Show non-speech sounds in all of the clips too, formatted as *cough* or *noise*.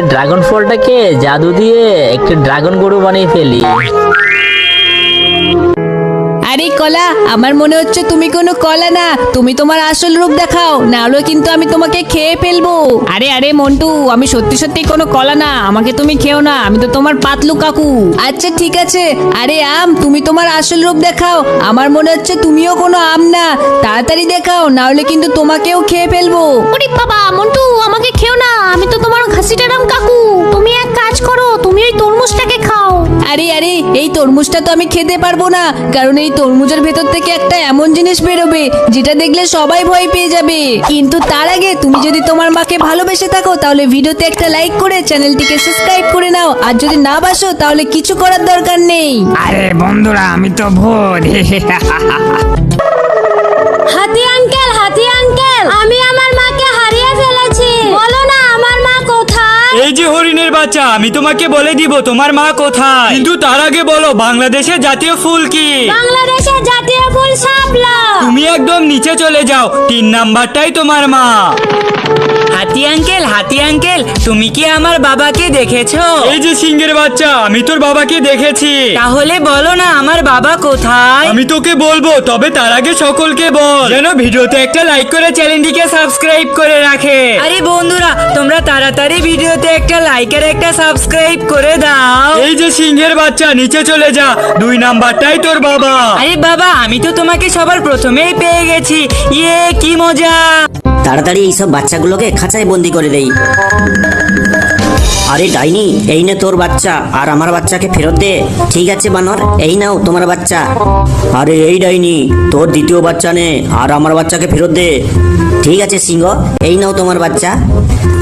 Dragon ফলটাকে জাদু দিয়ে একটি ড্রাগন গরু বানিয়ে ফেলি। আরে কলা, আমার মনে হচ্ছে তুমি কোনো কলা না। তুমি তোমার আসল রূপ দেখাও, না হলে কিন্তু আমি তোমাকে খেয়ে ফেলব। আরে আরে মন্টু, আমি সত্যি সত্যি কোনো কলা না, আমাকে তুমি খেও না, আমি তো তোমার পাতলু কাকু। আচ্ছা ঠিক আছে। আরে আম, তুমি তোমার আসল রূপ দেখাও, আমার মনে হচ্ছে তুমিও কোনো আম না। তাড়াতাড়ি দেখাও, না হলে কিন্তু তোমাকেও খেয়ে ফেলব। ওরে বাবা, মন্টু, আমাকে খেও না, আমি তো তোমার ঘাসিটারাম কাকু। তুমি এক কাজ করো তুমি ওই তরমুজটাকে খাও। আরে আরে এই তরমুজটা তো আমি খেতে পারব না কারণ এই তরমুজের ভেতর থেকে একটা এমন জিনিস বেরোবে যেটা দেখলে সবাই ভয় পেয়ে যাবে। কিন্তু তার আগে তুমি যদি তোমার মাকে ভালোবেসে থাকো তাহলে ভিডিওতে একটা লাইক করে চ্যানেলটিকে সাবস্ক্রাইব করে নাও আর যদি না বাসো তাহলে কিছু করার দরকার নেই। আরে বন্ধুরা আমি তো ভূত। হাতি আঙ্কেল হাতি আঙ্কেল আমি আমার মাকে হারিয়ে ফেলেছি। বলো এই যে হরিণের বাচ্চা আমি তোমাকে বলে দিব তোমার মা কোথায়। কিন্তু তার আগে বলো বাংলাদেশের জাতীয় ফুল কি? বাংলাদেশের জাতীয় ফুল শাপলা তুমি একদম নিচে চলে যাও তিন নাম্বারটাই তোমার মা। হাতি আঙ্কেল হাতি আঙ্কেল তুমি কি আমার বাবাকে দেখেছ? এই যে সিংহের বাচ্চা আমি তোর বাবাকে দেখেছি। তাহলে বলো না আমার বাবা কোথায়? আমি তোকে বলব তবে তার আগে সকলকে বল। যেন ভিডিওতে একটা লাইক করে চ্যানেলটিকে সাবস্ক্রাইব করে রাখে। আরে বন্ধুরা তোমরা তাড়াতাড়ি ভিডিওতে একটা লাইক আর একটা সাবস্ক্রাইব করে দাও। এই যে সিংহের বাচ্চা নিচে চলে যা দুই নাম্বারটাই তোর বাবা। আরে বাবা আমি তো তোমাকে সবার প্রথমেই পেয়ে গেছি। ইয়ে কি মজা! তাড়াতাড়ি এইসব বাচ্চাগুলোকে খাঁচায় বন্দি করে দেই। আরে ডাইনি, এই নে তোর বাচ্চা। আর আমার বাচ্চাকে ফেরত দে। ঠিক আছে, বানর, এই নাও তোমার বাচ্চা। আরে এই ডাইনি, তোর দ্বিতীয় বাচ্চা নে, আর আমার বাচ্চাকে ফেরত দে। ঠিক আছে, সিংহ, এই নাও তোমার বাচ্চা।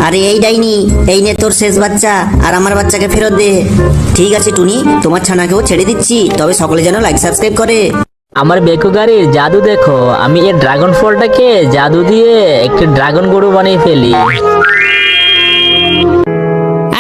আরে এই ডাইনি, এই নে তোর শেষ বাচ্চা, আর আমার বাচ্চাকে ফেরত দে। ঠিক আছে, টুনি, তোমার ছানাকেও ছেড়ে দিচ্ছি। তবে সকলে যেন লাইক সাবস্ক্রাইব করে। আমার বেকু গাড়ির জাদু দেখো, আমি এই ড্রাগন ফলটাকে জাদু দিয়ে একটি ড্রাগন গরু বানিয়ে ফেলি।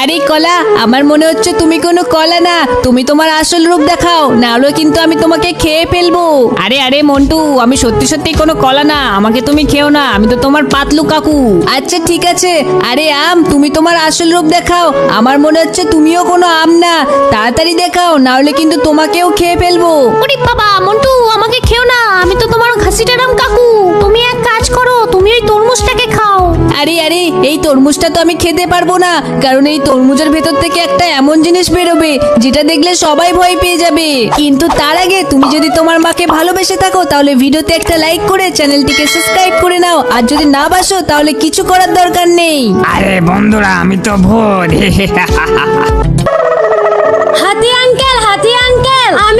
আরে কলা আমার মনে হচ্ছে তুমি কোনো কলা না। তুমি তোমার আসল রূপ দেখাও না হলে কিন্তু আমি তোমাকে খেয়ে ফেলব। আরে আরে মন্টু আমি সত্যি সত্যি কোনো কলা না আমাকে তুমি খেও না আমি তো তোমার পাতলু কাকু। আচ্ছা ঠিক আছে। আরে আম তুমি তোমার আসল রূপ দেখাও আমার মনে হচ্ছে তুমিও কোনো আম না। তাড়াতাড়ি দেখাও না হলে কিন্তু তোমাকেও খেয়ে ফেলব। ওরে বাবা মন্টু আমাকে খেও না আমি তো তোমার ঘাসিটারাম কাকু। তুমি এক কাজ করো তুমি ওই তরমুজটাকে খাও। আরে আরে এই তরমুজটা তো আমি খেতে পারব না কারণ এই তরমুজের ভেতর থেকে একটা এমন জিনিস বেরোবে যেটা দেখলে সবাই ভয় পেয়ে যাবে। কিন্তু তার আগে তুমি যদি তোমার মাকে ভালোবেসে থাকো তাহলে ভিডিওতে একটা লাইক করে চ্যানেলটিকে সাবস্ক্রাইব করে নাও আর যদি না বাসো তাহলে কিছু করার দরকার নেই। আরে বন্ধুরা আমি তো ভূত হাতি আঙ্কেল হাতি আঙ্কেল আমি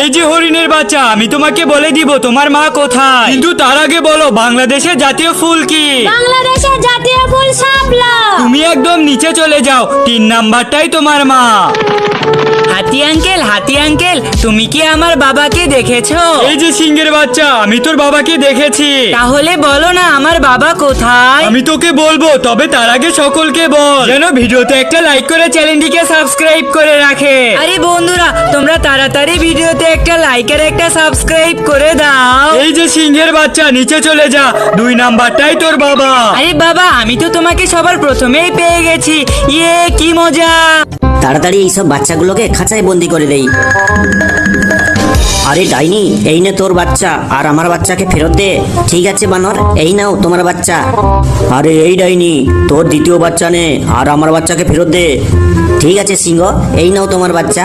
এই যে হরিণের বাচ্চা আমি তোমাকে বলে দিব তোমার মা কোথায়? কিন্তু তার আগে বলো বাংলাদেশের জাতীয় ফুল কি? বাংলাদেশের জাতীয় ফুল শাপলা তুমি একদম নিচে চলে যাও তিন নাম্বারটাই তোমার মা। হাতি আঙ্কেল হাতি আঙ্কেল তুমি কি আমার বাবাকে দেখেছ? এই যে সিংহের বাচ্চা আমি তোর বাবাকে দেখেছি। তাহলে বলো না আমার বাবা কোথায়? আমি তোকে বলব তবে তার আগে সকলকে বল। যেন ভিডিওতে একটা লাইক করে চ্যানেলটিকে সাবস্ক্রাইব করে রাখে। আরে বন্ধুরা তোমরা তাড়াতাড়ি ভিডিওতে একটা লাইক আর একটা সাবস্ক্রাইব করে দাও। এই যে সিংহের বাচ্চা নিচে চলে যা দুই নাম্বারটাই তোর বাবা। আরে বাবা আমি তো তোমাকে সবার প্রথমেই পেয়ে গেছি। ইয়ে কি মজা! তাড়াতাড়ি এইসব বাচ্চাগুলোকে খাঁচায় বন্দি করে দেই। আরে ডাইনি, এই নে তোর বাচ্চা। আর আমার বাচ্চাকে ফেরত দে। ঠিক আছে, বানর, এই নাও তোমার বাচ্চা। আরে এই ডাইনি, তোর দ্বিতীয় বাচ্চা নে, আর আমার বাচ্চাকে ফেরত দে। ঠিক আছে, সিংহ, এই নাও তোমার বাচ্চা।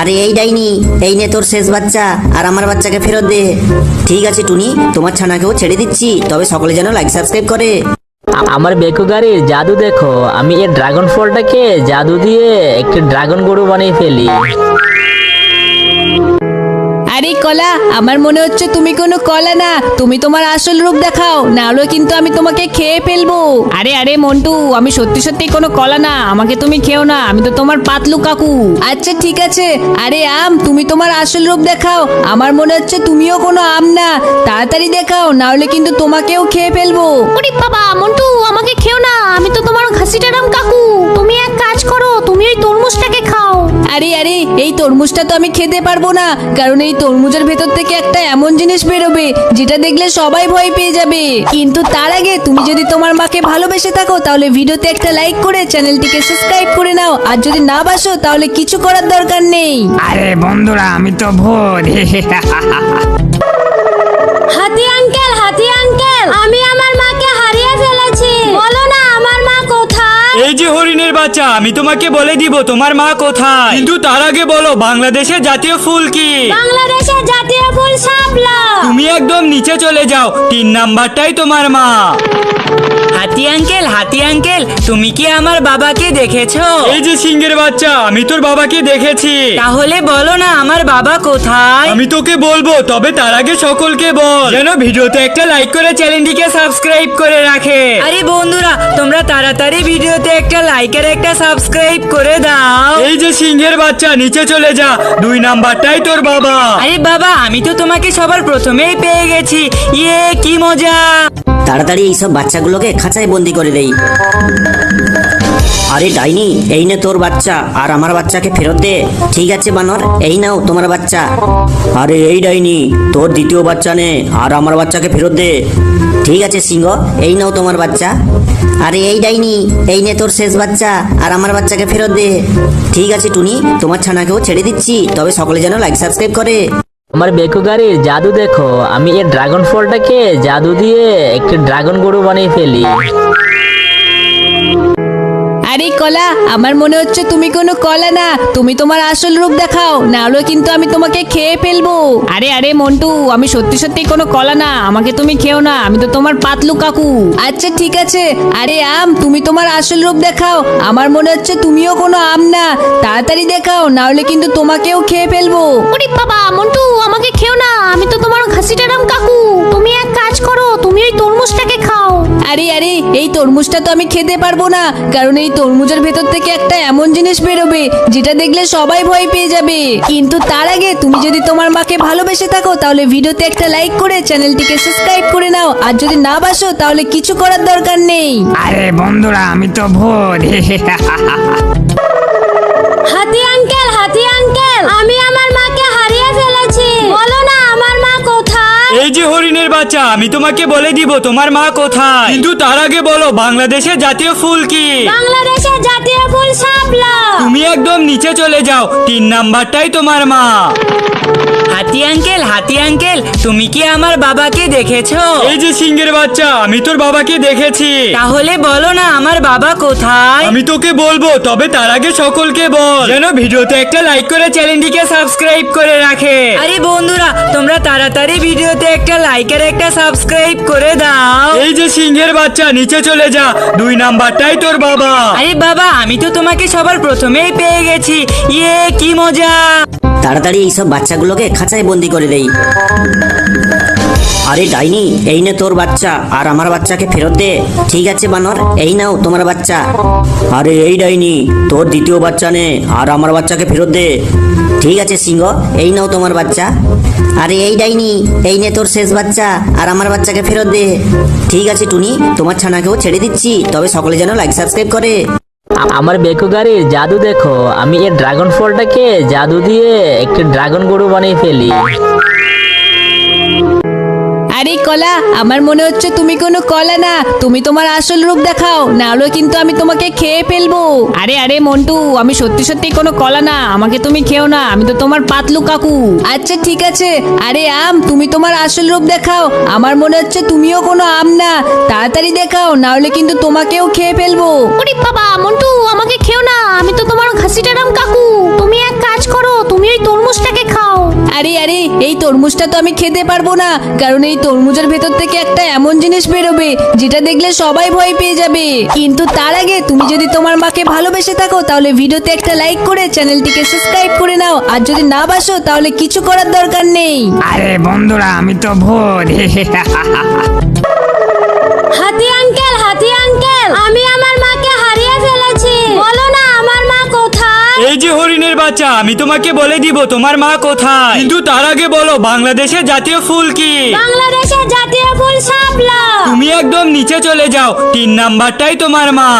আরে এই ডাইনি, এই নে তোর শেষ বাচ্চা, আর আমার বাচ্চাকে ফেরত দে। ঠিক আছে, টুনি, তোমার ছানাকেও ছেড়ে দিচ্ছি। তবে সকলে যেন লাইক সাবস্ক্রাইব করে। আমার বেকু গাড়ির জাদু দেখো, আমি এই ড্রাগন ফলটাকে জাদু দিয়ে একটি ড্রাগন গরু বানিয়ে ফেলি। আরে কলা আমার মনে হচ্ছে তুমি কোনো কলা না। তুমি তোমার আসল রূপ দেখাও না হলে কিন্তু আমি তোমাকে খেয়ে ফেলব। আরে আরে মন্টু আমি সত্যি সত্যি কোনো কলা না আমাকে তুমি খেও না আমি তো তোমার পাতলু কাকু। আচ্ছা ঠিক আছে। আরে আম তুমি তোমার আসল রূপ দেখাও আমার মনে হচ্ছে তুমিও কোনো আম না। তাড়াতাড়ি দেখাও না হলে কিন্তু তোমাকেও খেয়ে ফেলব। ওরে বাবা মন্টু আমাকে খেও না আমি তো তোমার ঘাসিটারাম কাকু। তুমি এক কাজ করো তুমি ওই তরমুজটাকে খাও। আরে আরে এই তরমুজটা তো আমি খেতে পারব না কারণ এই তরমুজের ভেতর থেকে একটা এমন জিনিস বেরোবে যেটা দেখলে সবাই ভয় পেয়ে যাবে। কিন্তু তার আগে তুমি যদি তোমার মাকে ভালোবেসে থাকো তাহলে ভিডিওতে একটা লাইক করে চ্যানেলটিকে সাবস্ক্রাইব করে নাও। আর যদি না বাসো তাহলে কিছু করার দরকার নেই। আরে বন্ধুরা আমি তো ভূত। হাতি আঙ্কেল হাতি আঙ্কেল আমি এই যে হরিণের বাচ্চা আমি তোমাকে বলে দিব তোমার মা কোথায়? কিন্তু তার আগে বলো বাংলাদেশের জাতীয় ফুল কি? বাংলাদেশের জাতীয় ফুল শাপলা। তুমি একদম নিচে চলে যাও তিন নাম্বারটাই তোমার মা। হাতি আঙ্কেল হাতি আঙ্কেল তুমি কি আমার বাবাকে দেখেছ? এই যে সিংহের বাচ্চা আমি তোর বাবাকে দেখেছি। তাহলে বলো না আমার বাবা কোথায়? আমি তোকে বলব তবে তার আগে সকলকে বল। যেন ভিডিওতে একটা লাইক করে চ্যানেলটিকে সাবস্ক্রাইব করে রাখে। আরে বন্ধুরা তোমরা তাড়াতাড়ি ভিডিওতে একটা লাইক আর একটা সাবস্ক্রাইব করে দাও। এই যে সিংহের বাচ্চা নিচে চলে যা। দুই নাম্বারটাই তোর বাবা। আরে বাবা আমি তো তোমাকে সবার প্রথমেই পেয়ে গেছি। ইয়ে কি মজা। তাড়াতাড়ি এইসব বাচ্চাগুলোকে খাঁচায় বন্দি করে দেই। আরে ডাইনি, এই নে তোর বাচ্চা, আর আমার বাচ্চাকে ফেরত দে। ঠিক আছে, বানর, এই নাও তোমার বাচ্চা। আরে এই ডাইনি, তোর দ্বিতীয় বাচ্চা নে, আর আমার বাচ্চাকে ফেরত দে। ঠিক আছে, সিংহ, এই নাও তোমার বাচ্চা। আরে এই ডাইনি, এই নে তোর শেষ বাচ্চা, আর আমার বাচ্চাকে ফেরত দে। ঠিক আছে, টুনি, তোমার ছানাকেও ছেড়ে দিচ্ছি, তবে সকলে যেন লাইক সাবস্ক্রাইব করে। আমার বেকু গাড়ির জাদু দেখো। আমি এই ড্রাগন ফলটাকে জাদু দিয়ে একটি ড্রাগন গরু বানিয়ে ফেলি। আরে কলা, আমার মনে হচ্ছে তুমি কোনো কলা না। তুমি তোমার আসল রূপ দেখাও, না হলে কিন্তু আমি তোমাকে খেয়ে ফেলব। আরে আরে মন্টু, আমি সত্যি সত্যি কোনো কলা না, আমাকে তুমি খেও না, আমি তো তোমার পাতলু কাকু। আচ্ছা ঠিক আছে। আরে আম, তুমি তোমার আসল রূপ দেখাও, আমার মনে হচ্ছে তুমিও কোনো আম না। তাড়াতাড়ি দেখাও, না হলে কিন্তু তোমাকেও খেয়ে ফেলব। ওরে বাবা, মন্টু, আমাকে খেও না, আমি তো তোমার ঘাসিটারাম কাকু। তুমি এক কাজ করো তুমি ওই তরমুজটাকে খাও। আরে আরে এই তরমুজটা তো আমি খেতে পারব না কারণ এই তরমুজের ভেতর থেকে একটা এমন জিনিস বেরোবে যেটা দেখলে সবাই ভয় পেয়ে যাবে। কিন্তু তার আগে তুমি যদি তোমার মাকে ভালোবেসে থাকো তাহলে ভিডিওতে একটা লাইক করে চ্যানেলটিকে সাবস্ক্রাইব করে নাও আর যদি না বাসো তাহলে কিছু করার দরকার নেই। আরে বন্ধুরা আমি তো ভূত *laughs* এই যে হরিণের বাচ্চা, আমি তোমাকে বলে দিব তোমার মা কোথায়। কিন্তু তার আগে বলো বাংলাদেশের জাতীয় ফুল কি? বাংলাদেশের জাতীয় ফুল শাপলা তুমি একদম নিচে চলে যাও তিন নাম্বারটাই তোমার মা। হাতি আঙ্কেল হাতি আঙ্কেল তুমি কি আমার বাবাকে দেখেছ? এই যে সিংহের বাচ্চা আমি তোর বাবাকে দেখেছি। তাহলে বলো না আমার বাবা কোথায়? আমি তোকে বলব তবে তার আগে সকলকে বল। যেন ভিডিওতে একটা লাইক করে চ্যানেলটিকে সাবস্ক্রাইব করে রাখে। আরে বন্ধুরা তোমরা তাড়াতাড়ি ভিডিওতে একটা লাইক আর একটা সাবস্ক্রাইব করে দাও। এই যে সিংহের বাচ্চা নিচে চলে যা দুই নাম্বারটাই তোর বাবা। আরে বাবা আমি তো তোমাকে সবার প্রথমেই পেয়ে গেছি। ইয়ে কি মজা। তাড়াতাড়ি এইসব বাচ্চাগুলোকে খাঁচায় বন্দি করে দেই। আরে ডাইনি, এই নে তোর বাচ্চা। আর আমার বাচ্চাকে ফেরত দে। ঠিক আছে, বানর, এই নাও তোমার বাচ্চা। আরে এই ডাইনি, তোর দ্বিতীয় বাচ্চা নে। আর আমার বাচ্চাকে ফেরত দে। ঠিক আছে, সিংহ, এই নাও তোমার বাচ্চা। আরে এই ডাইনি, এই নে তোর শেষ বাচ্চা। আর আমার বাচ্চাকে ফেরত দে। ঠিক আছে, টুনি, তোমার ছানাকেও ছেড়ে দিচ্ছি। তবে সকলে যেন লাইক সাবস্ক্রাইব করে। আমার বেকু গাড়ির জাদু দেখো। আমি এই ড্রাগন ফলটাকে জাদু দিয়ে একটি ড্রাগন গরু বানিয়ে ফেলি। আরে কলা, আমার মনে হচ্ছে তুমি কোনো কলা না। তুমি তোমার আসল রূপ দেখাও, না হলে কিন্তু আমি তোমাকে খেয়ে ফেলব। আরে আরে মন্টু, আমি সত্যি সত্যি কোনো কলা না, আমাকে তুমি খেও না, আমি তো তোমার পাতলু কাকু। আচ্ছা ঠিক আছে। আরে আম, তুমি তোমার আসল রূপ দেখাও, আমার মনে হচ্ছে তুমিও কোনো আম না। তাড়াতাড়ি দেখাও, না হলে কিন্তু তোমাকেও খেয়ে ফেলব। ওরে বাবা, মন্টু, আমাকে খেও না, আমি তো তোমার ঘাসিটারাম কাকু। তুমি এক কাজ করো তুমি ওই তরমুজটাকে খাও। আরে আরে এই তরমুজটা তো আমি খেতে পারব না কারণ এই তরমুজের ভেতর থেকে একটা এমন জিনিস বেরোবে যেটা দেখলে সবাই ভয় পেয়ে যাবে। কিন্তু তার আগে তুমি যদি তোমার মাকে ভালোবেসে থাকো তাহলে ভিডিওতে একটা লাইক করে চ্যানেলটিকে সাবস্ক্রাইব করে নাও আর যদি না বাসো তাহলে কিছু করার দরকার নেই। আরে বন্ধুরা আমি তো ভূত *laughs* এই যে হরিণের বাচ্চা আমি তোমাকে বলে দিব তোমার মা কোথায়? কিন্তু তার আগে বলো বাংলাদেশের জাতীয় ফুল কি? বাংলাদেশের জাতীয় ফুল শাপলা তুমি একদম নিচে চলে যাও তিন নাম্বারটাই তোমার মা।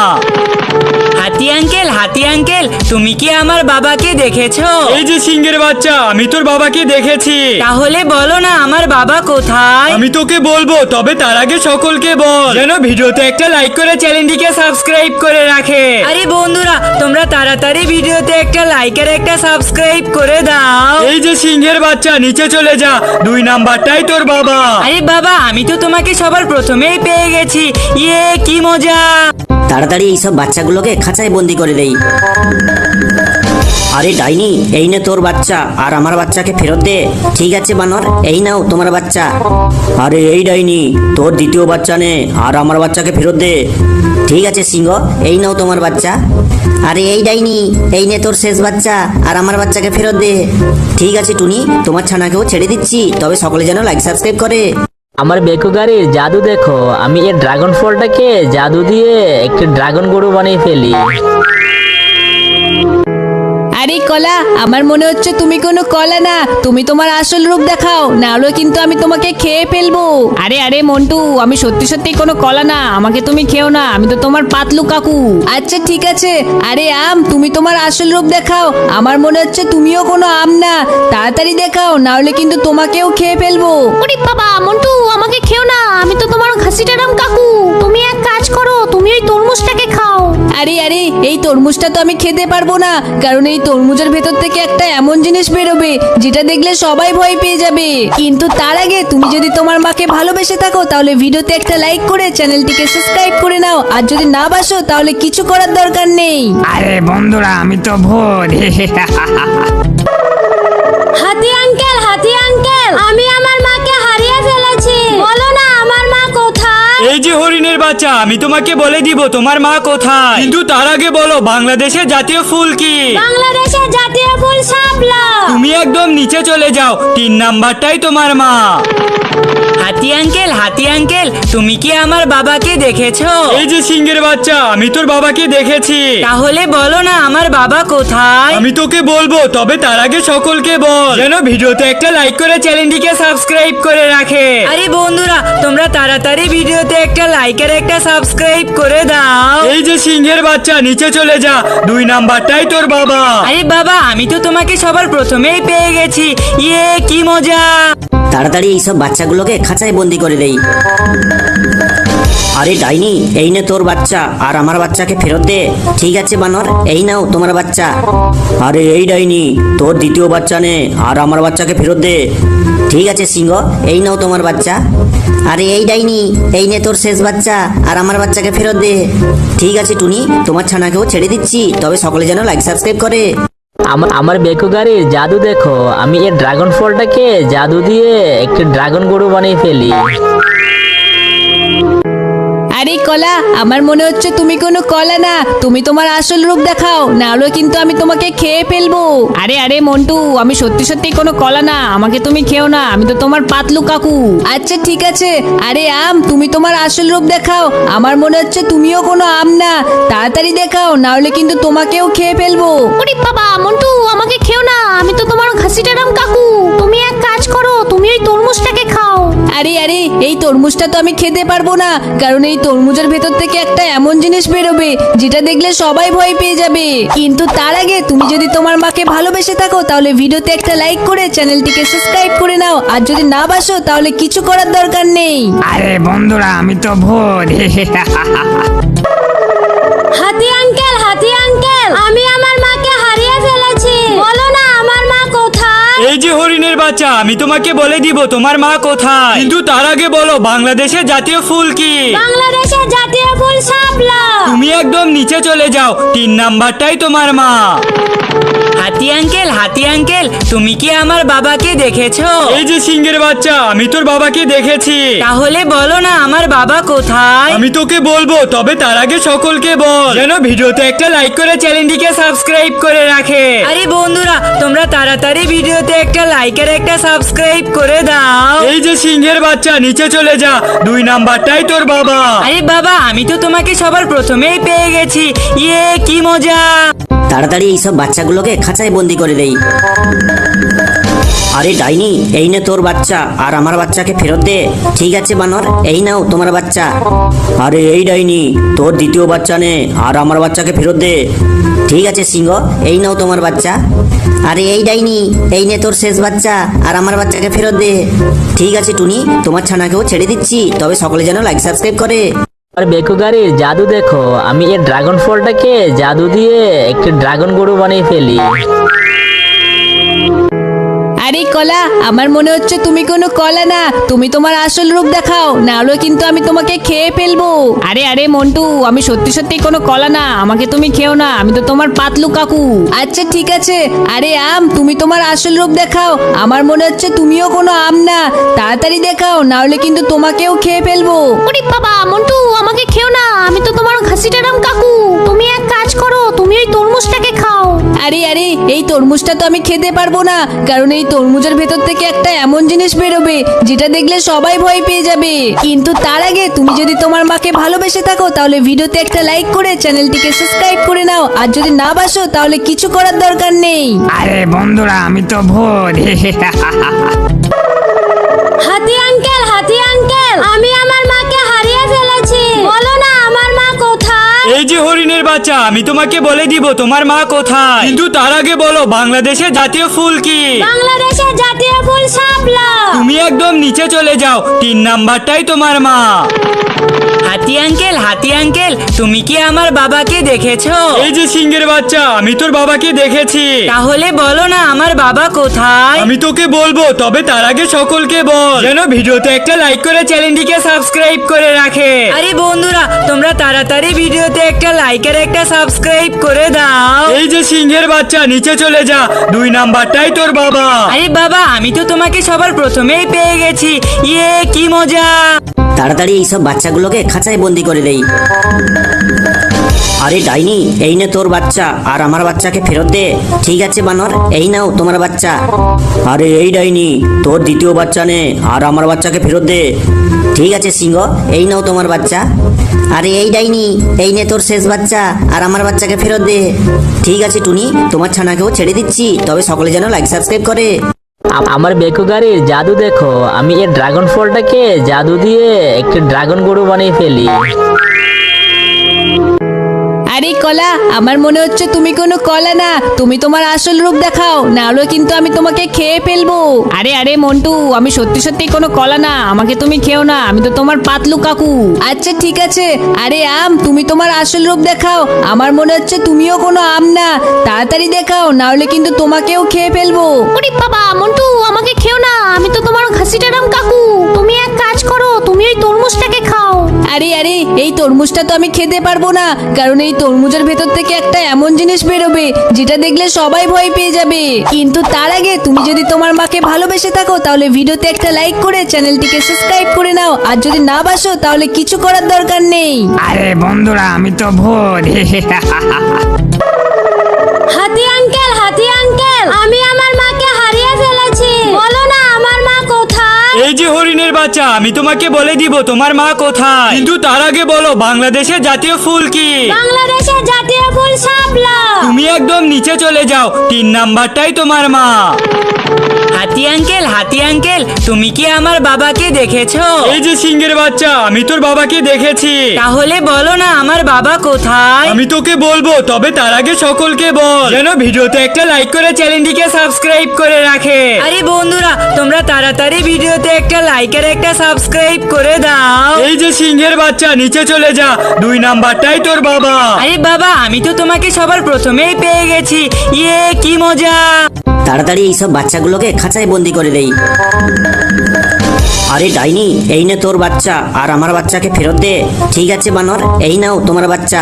হাতি আঙ্কেল হাতি আঙ্কেল তুমি কি আমার বাবাকে দেখেছ? এই যে সিংহের বাচ্চা আমি তোর বাবাকে দেখেছি। তাহলে বলো না আমার বাবা কোথায়? আমি তোকে বলব তবে তার আগে সকলকে বল। যেন ভিডিওতে একটা লাইক করে চ্যানেলটিকে সাবস্ক্রাইব করে রাখে। আরে বন্ধুরা তোমরা তাড়াতাড়ি ভিডিওতে একটা লাইক আর একটা সাবস্ক্রাইব করে দাও। এই যে সিংহের বাচ্চা নিচে চলে যা। দুই নাম্বারটাই তোর বাবা। আরে বাবা আমি তো তোমাকে সবার প্রথমেই পেয়ে গেছি। ইয়ে কি মজা। তাড়াতাড়ি এইসব বাচ্চাগুলোকে খাঁচায় বন্দি করে দেই। আরে ডাইনি, এই নে তোর বাচ্চা, আর আমার বাচ্চাকে ফেরত দে। ঠিক আছে, বানর, এই নাও তোমার বাচ্চা। আরে এই ডাইনি, তোর দ্বিতীয় বাচ্চা নে, আর আমার বাচ্চাকে ফেরত দে। ঠিক আছে, সিংহ, এই নাও তোমার বাচ্চা। আরে এই ডাইনি, এই নে তোর শেষ বাচ্চা, আর আমার বাচ্চাকে ফেরত দে। ঠিক আছে, টুনি, তোমার ছানাকেও ছেড়ে দিচ্ছি, তবে সকলে যেন লাইক সাবস্ক্রাইব করে। আমার বেকু গাড়ির জাদু দেখো, আমি এই ড্রাগন ফলটাকে জাদু দিয়ে একটি ড্রাগন গরু বানিয়ে ফেলি। আরে কলা আমার মনে হচ্ছে তুমি কোনো কলা না। তুমি তোমার আসল রূপ দেখাও না হলে কিন্তু আমি তোমাকে খেয়ে ফেলব। আরে আরে মন্টু আমি সত্যি সত্যি কোনো কলা না আমাকে তুমি খেও না আমি তো তোমার পাতলু কাকু। আচ্ছা ঠিক আছে। আরে আম তুমি তোমার আসল রূপ দেখাও আমার মনে হচ্ছে তুমিও কোনো আম না। তাড়াতাড়ি দেখাও না হলে কিন্তু তোমাকেও খেয়ে ফেলব। ওরে বাবা মন্টু আমাকে খেও তরমুজটা তো আমি খেতে পারব না কারণ এই তরমুজের ভেতর থেকে একটা এমন জিনিস বেরোবে যেটা দেখলে সবাই ভয় পেয়ে যাবে। কিন্তু তার আগে তুমি যদি তোমার মাকে ভালোবেসে থাকো তাহলে ভিডিওতে একটা লাইক করে চ্যানেলটিকে সাবস্ক্রাইব করে নাও। আর যদি না বাসো তাহলে কিছু করার দরকার নেই। আরে বন্ধুরা আমি তো ভূত *laughs* হাতি আঙ্কেল হাতি আঙ্কেল আমি যে হরিণের বাচ্চা আমি তোমাকে বলে দিব তোমার মা কোথায়। কিন্তু তার আগে বলো বাংলাদেশের জাতীয় ফুল কি? বাংলাদেশের জাতীয় ফুল শাপলা। তুমি একদম নিচে চলে যাও তিন নাম্বারটাই তোমার মা। হাতি আঙ্কেল হাতি আঙ্কেল তুমি কি আমার বাবাকে দেখেছ? এই যে সিংহের বাচ্চা আমি তোর বাবাকে দেখেছি। তাহলে বলো না আমার বাবা কোথায়? আমি তোকে বলব তবে তার আগে সকলকে বল। যেন ভিডিওতে একটা লাইক করে চ্যানেলটিকে সাবস্ক্রাইব করে রাখে। আরে বন্ধুরা তোমরা তাড়াতাড়ি ভিডিওতে একটা লাইক আর একটা সাবস্ক্রাইব করে দাও। এই যে সিংহের বাচ্চা নিচে চলে যা দুই নাম্বারটাই তোর বাবা। আরে বাবা আমি তো তোমাকে সবার প্রথমেই পেয়ে গেছি। ইয়ে কি মজা! তাড়াতাড়ি এইসব বাচ্চাগুলোকে খাঁচায় বন্দি করে দেই। আরে ডাইনি, এই নে তোর বাচ্চা। আর আমার বাচ্চাকে ফেরত দে। ঠিক আছে, বানর, এই নাও তোমার বাচ্চা। আরে এই ডাইনি, তোর দ্বিতীয় বাচ্চা নে। আর আমার বাচ্চাকে ফেরত দে। ঠিক আছে, সিংহ, এই নাও তোমার বাচ্চা। আরে এই ডাইনি, এই নে তোর শেষ বাচ্চা। আর আমার বাচ্চাকে ফেরত দে। ঠিক আছে, টুনি, তোমার ছানাকেও ছেড়ে দিচ্ছি। তবে সকলে যেন লাইক সাবস্ক্রাইব করে। আমার বেকু গাড়ির জাদু দেখো। আমি এই ড্রাগন ফলটাকে জাদু দিয়ে একটি ড্রাগন গরু বানিয়ে ফেলি। কলা? আমার মনে হচ্ছে তুমি কোনো কলা না। তুমি তোমার আসল রূপ দেখাও না হলে কিন্তু আমি তোমাকে খেয়ে ফেলব। আরে আরে মন্টু আমি সত্যি সত্যি কোনো কলা না। আমাকে তুমি খেও না আমি তো তোমার পাতলু কাকু। আচ্ছা ঠিক আছে। আরে আম তুমি তোমার আসল রূপ দেখাও। আমার মনে হচ্ছে তুমিও কোনো আম না। তাড়াতাড়ি দেখাও না হলে কিন্তু তোমাকেও খেয়ে ফেলব। ওরে বাবা মন্টু আমাকে খেও না। আমি তো তোমার ঘাসিটারাম কাকু। তুমি এক কাজ করো তুমি ওই তরমুজটাকে খাও। আরে আরে এই তরমুজটা তো আমি খেতে পারব না কারণ এই তরমুজের ভেতর থেকে একটা এমন জিনিস বেরোবে যেটা দেখলে সবাই ভয় পেয়ে যাবে। কিন্তু তার আগে তুমি যদি তোমার মাকে ভালোবেসে থাকো তাহলে ভিডিওতে একটা লাইক করে চ্যানেলটিকে সাবস্ক্রাইব করে নাও আর যদি না বাসো তাহলে কিছু করার দরকার নেই। আরে বন্ধুরা আমি তো ভূত হাতি আঙ্কেল হাতি আঙ্কেল আমি এই যে হরিণের বাচ্চা আমি তোমাকে বলে দিব তোমার মা কোথায়? কিন্তু তার আগে বলো বাংলাদেশের জাতীয় ফুল কি? বাংলাদেশের জাতীয় ফুল শাপলা তুমি একদম নিচে চলে যাও তিন নাম্বারটাই তোমার মা। হাতি আঙ্কেল হাতি আঙ্কেল তুমি কি আমার বাবাকে দেখেছ? এই যে সিংহের বাচ্চা আমি তোর বাবাকে দেখেছি। তাহলে বলো না আমার বাবা কোথায়? আমি তোকে বলব তবে তার আগে সকলকে বল। যেন ভিডিওতে একটা লাইক করে চ্যানেলটিকে সাবস্ক্রাইব করে রাখে। আরে বন্ধুরা তোমরা তাড়াতাড়ি ভিডিওতে একটা লাইক আর একটা সাবস্ক্রাইব করে দাও। এই যে সিংহের বাচ্চা নিচে চলে যা। দুই নাম্বারটাই তোর বাবা। আরে বাবা আমি তো তোমাকে সবার প্রথমেই পেয়ে গেছি। ইয়ে কি মজা। তাড়াতাড়ি এইসব বাচ্চাগুলোকে খাঁচায় বন্দি করে দেই। আরে ডাইনি, এই নে তোর বাচ্চা। আর আমার বাচ্চাকে ফেরত দে। ঠিক আছে, বানর, এই নাও তোমার বাচ্চা। আরে এই ডাইনি, তোর দ্বিতীয় বাচ্চা নে, আর আমার বাচ্চাকে ফেরত দে। ঠিক আছে, সিংহ, এই নাও তোমার বাচ্চা। আরে এই ডাইনি, এই নে তোর শেষ বাচ্চা, আর আমার বাচ্চাকে ফেরত দে। ঠিক আছে, টুনি, তোমার ছানাকেও ছেড়ে দিচ্ছি। তবে সকলে যেন লাইক সাবস্ক্রাইব করে। আর বেকু গাড়ির জাদু দেখো। আমি এই ড্রাগন ফলটাকে জাদু দিয়ে একটি ড্রাগন গরু বানিয়ে ফেলি। আরে কলা, আমার মনে হচ্ছে তুমি কোনো কলা না। তুমি তোমার আসল রূপ দেখাও, না হলে কিন্তু আমি তোমাকে খেয়ে ফেলব। আরে আরে মন্টু, আমি সত্যি সত্যি কোনো কলা না, আমাকে তুমি খেও না, আমি তো তোমার পাতলু কাকু। আচ্ছা ঠিক আছে। আরে আম, তুমি তোমার আসল রূপ দেখাও, আমার মনে হচ্ছে তুমিও কোনো আম না। তাড়াতাড়ি দেখাও, না হলে কিন্তু তোমাকেও খেয়ে ফেলব। ওরে বাবা, মন্টু, আমাকে খেও না, আমি তো তোমার ঘাসিটারাম কাকু। তুমি এক কাজ করো তুমি ওই তরমুজটাকে খাও। আরে আরে এই তরমুজটা তো আমি খেতে পারব না কারণ এই তরমুজের ভেতর থেকে একটা এমন জিনিস বেরোবে যেটা দেখলে সবাই ভয় পেয়ে যাবে। কিন্তু তার আগে তুমি যদি তোমার মাকে ভালোবেসে থাকো তাহলে ভিডিওতে একটা লাইক করে চ্যানেলটিকে সাবস্ক্রাইব করে নাও আর যদি না বাসো তাহলে কিছু করার দরকার নেই। আরে বন্ধুরা আমি তো ভূত *laughs* হাতি আঙ্কেল হাতি আঙ্কেল আমি যে হরিণের বাচ্চা আমি তোমাকে বলে দিব তোমার মা কোথায়। কিন্তু তার আগে বলো বাংলাদেশের জাতীয় ফুল কি? বাংলাদেশের জাতীয় ফুল শাপলা। তুমি একদম নিচে চলে যাও তিন নাম্বারটাই তোমার মা। হাতি আঙ্কেল হাতি আঙ্কেল তুমি কি আমার বাবাকে দেখেছ? এই যে সিংহের বাচ্চা আমি তোর বাবাকে দেখেছি। তাহলে বলো না আমার বাবা কোথায়? আমি তোকে বলব তবে তার আগে সকলকে বল। যেন ভিডিওতে একটা লাইক করে চ্যানেলটিকে সাবস্ক্রাইব করে রাখে। আরে বন্ধুরা তোমরা তাড়াতাড়ি ভিডিওতে একটা লাইক আর একটা সাবস্ক্রাইব করে দাও। এই যে সিংহের বাচ্চা নিচে চলে যা। দুই নাম্বারটাই তোর বাবা। আরে বাবা আমি তো তোমাকে সবার প্রথমেই পেয়ে গেছি। ইয়ে কি মজা! তাড়াতাড়ি এইসব বাচ্চাগুলোকে খাঁচায় বন্দি করে দেই। আরে ডাইনি, এই নে তোর বাচ্চা, আর আমার বাচ্চাকে ফেরত দে। ঠিক আছে, বানর, এই নাও তোমার বাচ্চা। আরে এই ডাইনি, তোর দ্বিতীয় বাচ্চা নে, আর আমার বাচ্চাকে ফেরত দে। ঠিক আছে, সিংহ, এই নাও তোমার বাচ্চা। আরে এই ডাইনি, এই নে তোর শেষ বাচ্চা, আর আমার বাচ্চাকে ফেরত দে। ঠিক আছে, টুনি, তোমার ছানাকেও ছেড়ে দিচ্ছি, তবে সকলে যেন লাইক সাবস্ক্রাইব করে। আমার বেকু গাড়ির জাদু দেখো। আমি এই ড্রাগন ফলটাকে জাদু দিয়ে একটি ড্রাগন গরু বানিয়ে ফেলি। আরে কলা, আমার মনে হচ্ছে তুমি কোনো কলা না। তুমি তোমার আসল রূপ দেখাও, না হলে কিন্তু আমি তোমাকে খেয়ে ফেলব। আরে আরে মন্টু, আমি সত্যি সত্যি কোনো কলা না, আমাকে তুমি খেও না, আমি তো তোমার পাতলু কাকু। আচ্ছা ঠিক আছে। আরে আম, তুমি তোমার আসল রূপ দেখাও, আমার মনে হচ্ছে তুমিও কোনো আম না। তাড়াতাড়ি দেখাও, না হলে কিন্তু তোমাকেও খেয়ে ফেলব। ওরে বাবা, মন্টু, আমাকে আরে আরে এই তরমুজটা তো আমি খেতে পারব না। কারণ এই তরমুজের ভেতর থেকে একটা এমন জিনিস বেরোবে যেটা দেখলে সবাই ভয় পেয়ে যাবে। কিন্তু তার আগে তুমি যদি তোমার মাকে ভালোবেসে থাকো তাহলে ভিডিওতে একটা লাইক করে চ্যানেলটিকে সাবস্ক্রাইব করে নাও। আর যদি না বাসো তাহলে কিছু করার দরকার নেই। আরে বন্ধুরা আমি তো ভূত হাতি আঙ্কেল হাতি আঙ্কেল আমি আমার এই যে হরিণের বাচ্চা আমি তোমাকে বলে দিব তোমার মা কোথায়? কিন্তু তার আগে বলো বাংলাদেশের জাতীয় ফুল কি? বাংলাদেশের জাতীয় ফুল শাপলা। তুমি একদম নিচে চলে যাও তিন নাম্বারটাই তোমার মা। হাতি আঙ্কেল হাতি আঙ্কেল তুমি কি আমার বাবাকে দেখেছ? এই যে সিংহের বাচ্চা আমি তোর বাবাকে দেখেছি। তাহলে বলো না আমার বাবা কোথায়? আমি তোকে বলব তবে তার আগে সকলকে বল। যেন ভিডিওতে একটা লাইক করে চ্যানেলটিকে সাবস্ক্রাইব করে রাখে। আরে বন্ধুরা তোমরা তাড়াতাড়ি ভিডিওতে একটা লাইক আর একটা সাবস্ক্রাইব করে দাও। এই যে সিংহের বাচ্চা নিচে চলে যা। দুই নাম্বারটাই তোর বাবা। আরে বাবা আমি তো তোমাকে সবার প্রথমেই পেয়ে গেছি। ইয়ে কি মজা। তাড়াতাড়ি এইসব বাচ্চাগুলোকে খাঁচায় বন্দি করে দেই। আরে ডাইনি, এই নে তোর বাচ্চা, আর আমার বাচ্চাকে ফেরত দে। ঠিক আছে, বানর, এই নাও তোমার বাচ্চা।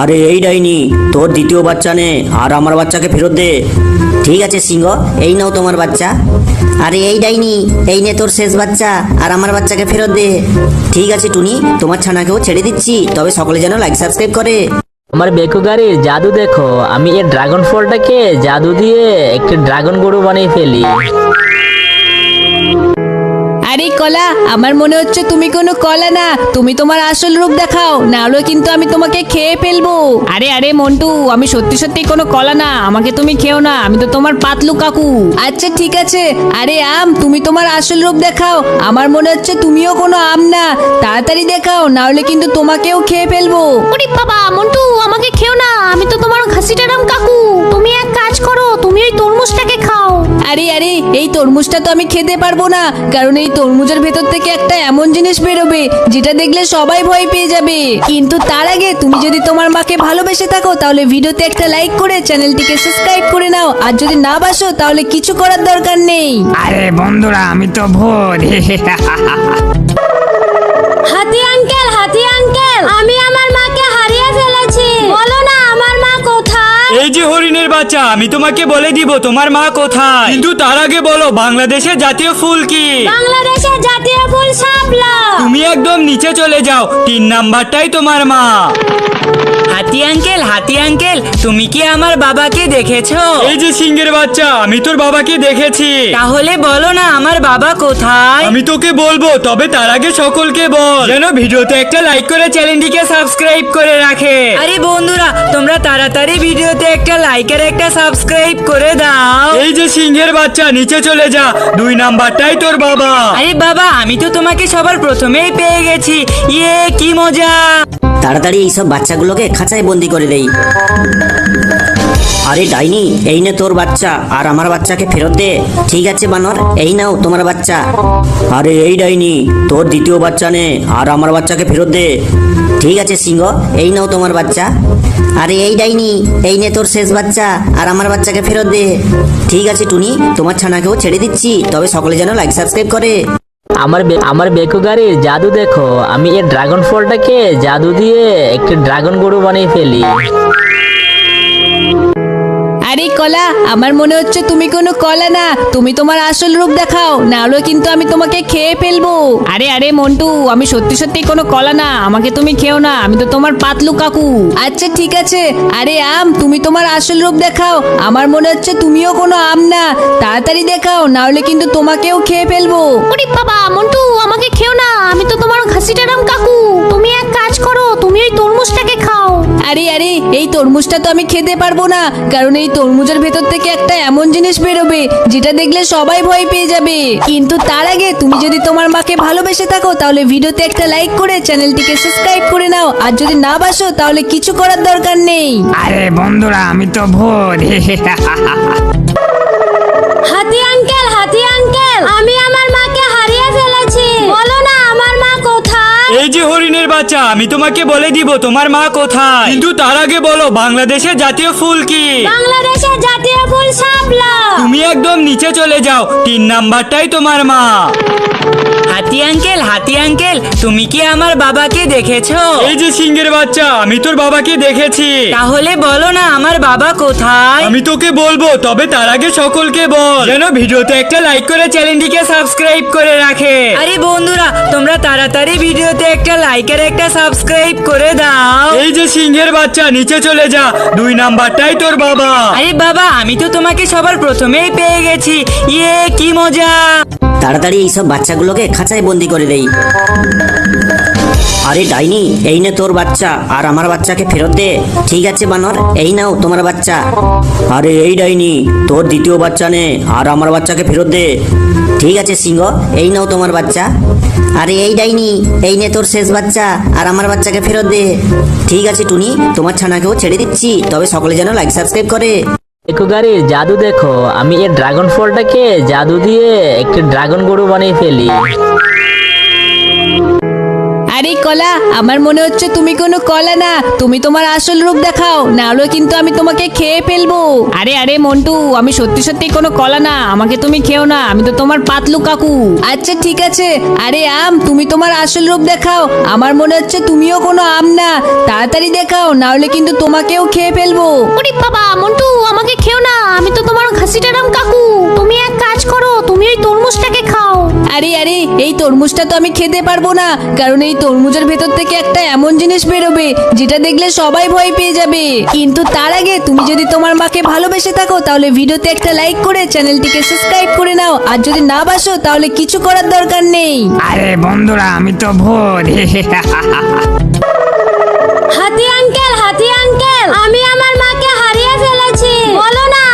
আরে এই ডাইনি, তোর দ্বিতীয় বাচ্চা নে, আর আমার বাচ্চাকে ফেরত দে। ঠিক আছে, সিংহ, এই নাও তোমার বাচ্চা। আরে এই ডাইনি, এই নে তোর শেষ বাচ্চা, আর আমার বাচ্চাকে ফেরত দে। ঠিক আছে, টুনি, তোমার ছানাকেও ছেড়ে দিচ্ছি, তবে সকলে যেন লাইক সাবস্ক্রাইব করে। আমার বেকু গাড়ির জাদু দেখো। আমি এই ড্রাগন ফলটাকে জাদু দিয়ে একটি ড্রাগন গরু বানিয়ে ফেলি। আরে কলা, আমার মনে হচ্ছে তুমি কোনো কলা না। তুমি তোমার আসল রূপ দেখাও, না হলে কিন্তু আমি তোমাকে খেয়ে ফেলব। আরে আরে মন্টু, আমি সত্যি সত্যি কোনো কলা না, আমাকে তুমি খেও না, আমি তো তোমার পাতলু কাকু। আচ্ছা ঠিক আছে। আরে আম, তুমি তোমার আসল রূপ দেখাও, আমার মনে হচ্ছে তুমিও কোনো আম না। তাড়াতাড়ি দেখাও, না হলে কিন্তু তোমাকেও খেয়ে ফেলব। ওরে বাবা, মন্টু, আমাকে খেও না, আমি তো তোমার ঘাসিটারাম কাকু। তুমি এক কাজ করো তুমি ওই তরমুজটাকে খাও। আরে আরে এই তরমুজটা তো আমি খেতে পারব না কারণ এই তরমুজের ভেতর থেকে একটা এমন জিনিস বেরোবে যেটা দেখলে সবাই ভয় পেয়ে যাবে। কিন্তু তার আগে তুমি যদি তোমার মাকে ভালোবেসে থাকো তাহলে ভিডিওতে একটা লাইক করে চ্যানেলটিকে সাবস্ক্রাইব করে নাও আর যদি না বাসো তাহলে কিছু করার দরকার নেই। আরে বন্ধুরা আমি তো ভূত *laughs* হাতি আঙ্কেল হাতি আঙ্কেল আমি এই যে হরিণের বাচ্চা আমি তোমাকে বলে দিব তোমার মা কোথায়। কিন্তু তার আগে বলো বাংলাদেশের জাতীয় ফুল কি? বাংলাদেশের জাতীয় ফুল শাপলা। তুমি একদম নিচে চলে যাও তিন নাম্বারটাই তোমার মা। হাতি আঙ্কেল হাতি আঙ্কেল তুমি কি আমার বাবাকে দেখেছ? এই যে সিংহের বাচ্চা আমি তোর বাবাকে দেখেছি। তাহলে বলো না আমার বাবা কোথায়? আমি তোকে বলব তবে তার আগে সকলকে বল। যেন ভিডিওতে একটা লাইক করে চ্যানেলটিকে সাবস্ক্রাইব করে রাখে। আরে বন্ধুরা তোমরা তাড়াতাড়ি ভিডিওতে একটা লাইক আর একটা সাবস্ক্রাইব করে দাও। এই যে সিংহের বাচ্চা নিচে চলে যা দুই নাম্বারটাই তোর বাবা। আরে বাবা আমি তো তোমাকে সবার প্রথমেই পেয়ে গেছি। ইয়ে কি মজা! তাড়াতাড়ি এইসব বাচ্চাগুলোকে খাঁচায় বন্দি করে দেই। আরে ডাইনি, এই নে তোর বাচ্চা, আর আমার বাচ্চাকে ফেরত দে। ঠিক আছে, বানর, এই নাও তোমার বাচ্চা। আরে এই ডাইনি, তোর দ্বিতীয় বাচ্চা নে, আর আমার বাচ্চাকে ফেরত দে। ঠিক আছে, সিংহ, এই নাও তোমার বাচ্চা। আরে এই ডাইনি, এই নে তোর শেষ বাচ্চা, আর আমার বাচ্চাকে ফেরত দে। ঠিক আছে, টুনি, তোমার ছানাকেও ছেড়ে দিচ্ছি, তবে সকলে যেন লাইক সাবস্ক্রাইব করে। আমার আমার বেকু গাড়ির জাদু দেখো। আমি এই ড্রাগন ফলটাকে জাদু দিয়ে একটি ড্রাগন গরু বানিয়ে ফেলি। আরে কলা আমার মনে হচ্ছে তুমি কোনো কলা না। তুমি তোমার আসল রূপ দেখাও না হলে কিন্তু আমি তোমাকে খেয়ে ফেলব। আরে আরে মন্টু আমি সত্যি সত্যি কোনো কলা না আমাকে তুমি খেও না আমি তো তোমার পাতলু কাকু। আচ্ছা ঠিক আছে। আরে আম তুমি তোমার আসল রূপ দেখাও আমার মনে হচ্ছে তুমিও কোনো আম না। তাড়াতাড়ি দেখাও না হলে কিন্তু তোমাকেও খেয়ে ফেলব। ওরে বাবা মন্টু আমাকে খেও না আমি তো তোমার ঘাসিটারাম কাকু। তুমি এক কাজ করো তুমি ওই তরমুজটাকে খাও। আরে আরে এই তরমুজটা তো আমি খেতে পারব না কারণ এই তরমুজের ভেতর থেকে একটা এমন জিনিস বেরোবে যেটা দেখলে সবাই ভয় পেয়ে যাবে। কিন্তু তার আগে তুমি যদি তোমার মাকে ভালোবেসে থাকো তাহলে ভিডিওতে একটা লাইক করে চ্যানেলটিকে সাবস্ক্রাইব করে নাও আর যদি না বাসো তাহলে কিছু করার দরকার নেই। আরে বন্ধুরা আমি তো ভূত *laughs* হাতি আঙ্কেল হাতি আঙ্কেল আমি বাচ্চা আমি তোমাকে বলে দিব তোমার মা কোথায়? কিন্তু তার আগে বলো বাংলাদেশের জাতীয় ফুল কি? বাংলাদেশের জাতীয় ফুল শাপলা তুমি একদম নিচে চলে যাও তিন নাম্বারটাই তোমার মা। হাতি আঙ্কেল হাতি আঙ্কেল তুমি কি আমার বাবাকে দেখেছ? এই যে সিংহের বাচ্চা আমি তোর বাবাকে দেখেছি। তাহলে বলো না আমার বাবা কোথায়? আমি তোকে বলব তবে তার আগে সকলকে বল। যেন ভিডিওতে একটা লাইক করে চ্যানেলটিকে সাবস্ক্রাইব করে রাখে। আরে বন্ধুরা তোমরা তাড়াতাড়ি ভিডিওতে একটা লাইক আর একটা সাবস্ক্রাইব করে দাও। এই যে সিংহের বাচ্চা নিচে চলে যা দুই নাম্বারটাই তোর বাবা। আরে বাবা আমি তো তোমাকে সবার প্রথমেই পেয়ে গেছি। ইয়ে কি মজা! তাড়াতাড়ি এইসব বাচ্চাগুলোকে খাঁচায় বন্দি করে দেই। আরে ডাইনি, এই নে তোর বাচ্চা। আর আমার বাচ্চাকে ফেরত দে। ঠিক আছে, বানর, এই নাও তোমার বাচ্চা। আরে এই ডাইনি, তোর দ্বিতীয় বাচ্চা নে, আর আমার বাচ্চাকে ফেরত দে। ঠিক আছে, সিংহ, এই নাও তোমার বাচ্চা। আরে এই ডাইনি, এই নে তোর শেষ বাচ্চা, আর আমার বাচ্চাকে ফেরত দে। ঠিক আছে, টুনি, তোমার ছানাকেও ছেড়ে দিচ্ছি। তবে সকলে যেন লাইক সাবস্ক্রাইব করে। বেকু গাড়ির জাদু দেখো। আমি এই ড্রাগন ফলটাকে জাদু দিয়ে একটি ড্রাগন গরু বানিয়ে ফেলি। আরে কলা, আমার মনে হচ্ছে তুমি কোনো কলা না। তুমি তোমার আসল রূপ দেখাও, না হলে কিন্তু আমি তোমাকে খেয়ে ফেলব। আরে আরে মন্টু, আমি সত্যি সত্যি কোনো কলা না, আমাকে তুমি খেও না, আমি তো তোমার পাতলু কাকু। আচ্ছা ঠিক আছে। আরে আম, তুমি তোমার আসল রূপ দেখাও, আমার মনে হচ্ছে তুমিও কোনো আম না। তাড়াতাড়ি দেখাও, না হলে কিন্তু তোমাকেও খেয়ে ফেলব। ওরে বাবা, মন্টু, আমাকে খেও না, আমি তো তোমার ঘাসিটারাম কাকু। তুমি এক কাজ করো, তুমি ওই তরমুজটাকে খাও। আরে আরে এই তরমুজটা তো আমি খেতে পারব না। কারণ এই তরমুজের ভেতর থেকে একটা এমন জিনিস বেরোবে যেটা দেখলে সবাই ভয় পেয়ে যাবে। কিন্তু তার আগে তুমি যদি তোমার মাকে ভালোবেসে থাকো তাহলে ভিডিওতে একটা লাইক করে চ্যানেলটিকে সাবস্ক্রাইব করে নাও। আর যদি না বাসো তাহলে কিছু করার দরকার নেই। আরে বন্ধুরা আমি তো ভূত হাতি আঙ্কেল হাতি আঙ্কেল আমি আমার মাকে হারিয়ে ফেলেছি। বলো না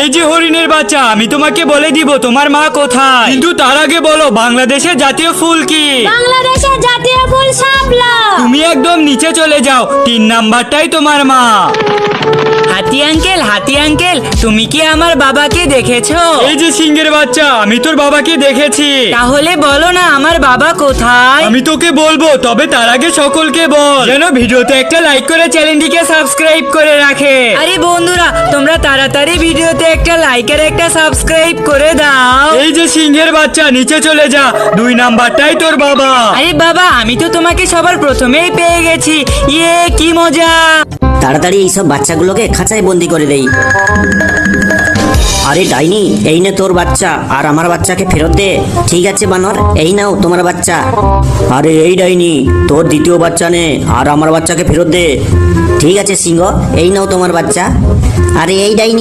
এই যে হরিণের বাচ্চা আমি তোমাকে বলে দিব তোমার মা কোথায়? কিন্তু তার আগে বলো বাংলাদেশের জাতীয় ফুল কি? বাংলাদেশের জাতীয় ফুল শাপলা। তুমি একদম নিচে চলে যাও তিন নাম্বারটাই তোমার মা। হাতি আঙ্কেল তুমি কি আমার বাবাকে দেখেছ? এই যে সিংহের বাচ্চা আমি তোর বাবাকে দেখেছি। তাহলে বলো না আমার বাবা কোথায়? আমি তোকে বলব তবে তার আগে সকলকে বল। যেন ভিডিওতে একটা লাইক করে চ্যানেলটিকে সাবস্ক্রাইব করে রাখে। আরে বন্ধুরা তোমরা তাড়াতাড়ি ভিডিওতে একটা লাইক আর একটা সাবস্ক্রাইব করে দাও। এই যে সিংহের বাচ্চা নিচে চলে যা। দুই নাম্বারটাই তোর বাবা। আরে বাবা আমি তো তোমাকে সবার প্রথমেই পেয়ে গেছি। ইয়ে কি মজা! তাড়াতাড়ি এইসব বাচ্চাগুলোকে খাঁচায় বন্দি করে দেই। আরে ডাইনি, এই নে তোর বাচ্চা, আর আমার বাচ্চাকে ফেরত দে। ঠিক আছে, বানর, এই নাও তোমার বাচ্চা। আরে এই ডাইনি, তোর দ্বিতীয় বাচ্চা নে, আর আমার বাচ্চাকে ফেরত দে। ঠিক আছে, সিংহ, এই নাও তোমার বাচ্চা। আরে এই ডাইনি